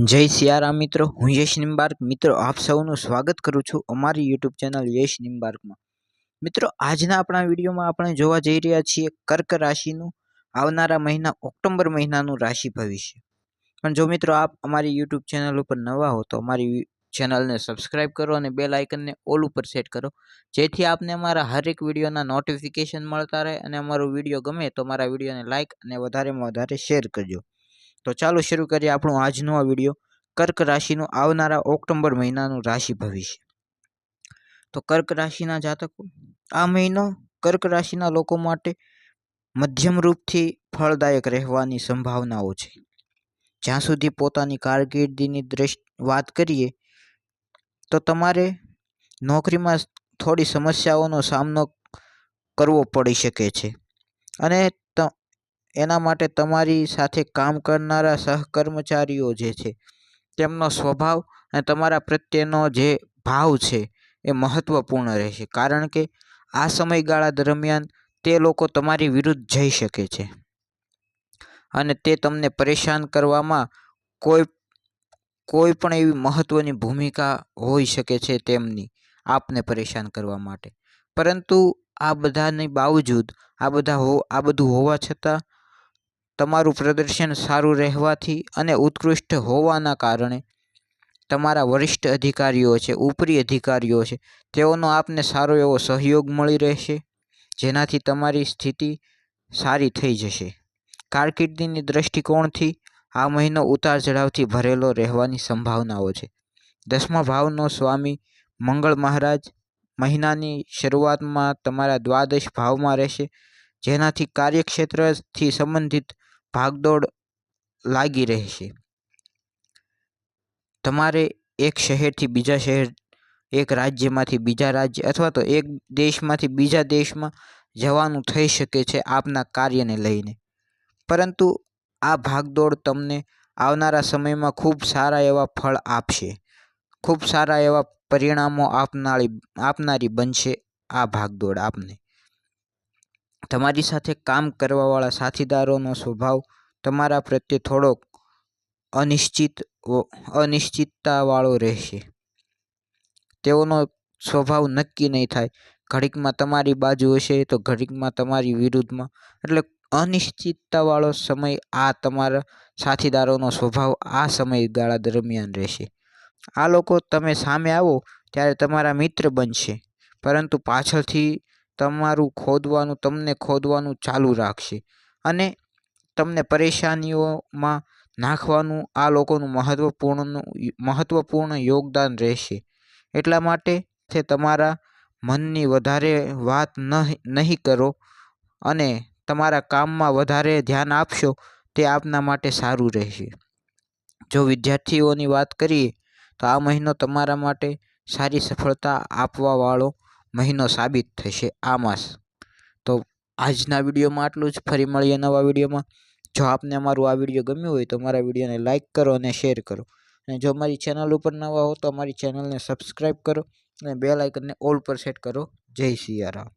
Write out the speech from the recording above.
જય સિયારામ મિત્રો, હું યશ નિમ્બાર્ક મિત્રો, આપ સૌનું સ્વાગત કરું છું અમારી યુટ્યુબ ચેનલ યશ નિમ્બાર્કમાં મિત્રો, આજના આપણા વિડીયોમાં આપણે જોવા જઈ રહ્યા છીએ કર્ક રાશિનું આવનારા મહિના ઓક્ટોબર મહિનાનું રાશિ ભવિષ્ય. પણ જો મિત્રો આપ અમારી યુટ્યુબ ચેનલ ઉપર નવા હો તો અમારી ચેનલને સબસ્ક્રાઇબ કરો અને બે લાઇકનને ઓલ ઉપર સેટ કરો. જેથી આપને અમારા હરેક વિડીયોના નોટિફિકેશન મળતા રહે અને અમારો વીડિયો ગમે તો અમારા વિડીયોને લાઇક અને વધારેમાં વધારે શેર કરજો. તો ચાલો શરૂ કરીએ આપણો આજનો આ વીડિયો. કર્ક રાશિનું આવનારા ઓક્ટોબર મહિનાનું રાશિ ભવિષ્ય. તો કર્ક રાશિના જાતકો, આ મહિનો કર્ક રાશિના લોકો માટે મધ્યમ રૂપથી ફળદાયક રહેવાની સંભાવનાઓ છે. જ્યાં સુધી પોતાની કારકિર્દીની દ્રષ્ટિ, વાત કરીએ, તો તમારે નોકરીમાં થોડી સમસ્યાઓનો સામનો કરવો પડી શકે છે. અને એના માટે તમારી સાથે કામ કરનારા સહકર્મચારીઓ જે છે, તેમનો સ્વભાવ અને તમારા પ્રત્યેનો જે ભાવ છે એ મહત્ત્વપૂર્ણ રહેશે. કારણ કે આ સમયગાળા દરમિયાન તે લોકો તમારી વિરુદ્ધ જઈ શકે છે અને તે તમને પરેશાન કરવામાં કોઈ કોઈ પણ એવી મહત્ત્વની ભૂમિકા હોઈ શકે છે તેમની આપને પરેશાન કરવા માટે. પરંતુ આ બધાની બાવજૂદ આ બધા હો, આ બધું હોવા છતાં તમારું પ્રદર્શન સારું રહેવાથી અને ઉત્કૃષ્ટ હોવાના કારણે તમારા વરિષ્ઠ અધિકારીઓ છે, ઉપરી અધિકારીઓ છે, તેઓનો આપને સારો એવો સહયોગ મળી રહેશે, જેનાથી તમારી સ્થિતિ સારી થઈ જશે. કારકિર્દીની દૃષ્ટિકોણથી આ મહિનો ઉતાર ચઢાવથી ભરેલો રહેવાની સંભાવનાઓ છે. દસમા ભાવનો સ્વામી મંગળ મહારાજ મહિનાની શરૂઆતમાં તમારા દ્વાદશ ભાવમાં રહેશે, જેનાથી કાર્યક્ષેત્રથી સંબંધિત ભાગદોડ લાગી રહેશે તમારે એક શહેરથી બીજા શહેર, એક રાજ્યમાંથી બીજા રાજ્ય અથવા તો એક દેશમાંથી બીજા દેશમાં જવાનું થઈ શકે છે આપના કાર્યને લઈને. પરંતુ આ ભાગદોડ તમને આવનારા સમયમાં ખૂબ સારા એવા ફળ આપશે. ખૂબ સારા એવા પરિણામો આપનારી આપનારી બનશે આ ભાગદોડ આપને. તમારી સાથે કામ કરવાવાળા સાથીદારોનો સ્વભાવ તમારા પ્રત્યે થોડોક અનિશ્ચિત અનિશ્ચિતતાવાળો રહેશે. તેઓનો સ્વભાવ નક્કી નહીં થાય. ઘડીકમાં તમારી બાજુ હશે તો ઘડીકમાં તમારી વિરુદ્ધમાં. એટલે અનિશ્ચિતતાવાળો સમય આ તમારા સાથીદારોનો સ્વભાવ આ સમયગાળા દરમિયાન રહેશે. આ લોકો તમે સામે આવો ત્યારે તમારા મિત્ર બનશે. પરંતુ પાછળથી તમારું ખોદવાનું, તમને ખોદવાનું ચાલુ રાખશે. અને તમને પરેશાનીઓમાં નાખવાનું આ લોકોનું મહત્ત્વપૂર્ણનું મહત્ત્વપૂર્ણ યોગદાન રહેશે. એટલા માટે તે તમારા મનની વધારે વાત નહીં કરો અને તમારા કામમાં વધારે ધ્યાન આપશો તે આપના માટે સારું રહેશે. જો વિદ્યાર્થીઓની વાત કરીએ તો આ મહિનો તમારા માટે સારી સફળતા આપવાવાળો મહિનો સાબિત થશે આ માસ. તો આજના વિડીયોમાં આટલું જ. ફરી મળીએ નવા વિડીયોમાં. જો આપને અમારું આ વીડિયો ગમ્યું હોય તો મારા વિડીયોને લાઇક કરો અને શેર કરો. અને જો મારી ચેનલ ઉપર નવા હો તો અમારી ચેનલને સબસ્ક્રાઈબ કરો અને બે લાઇકનને ઓલ પર સેટ કરો. જય સિયારામ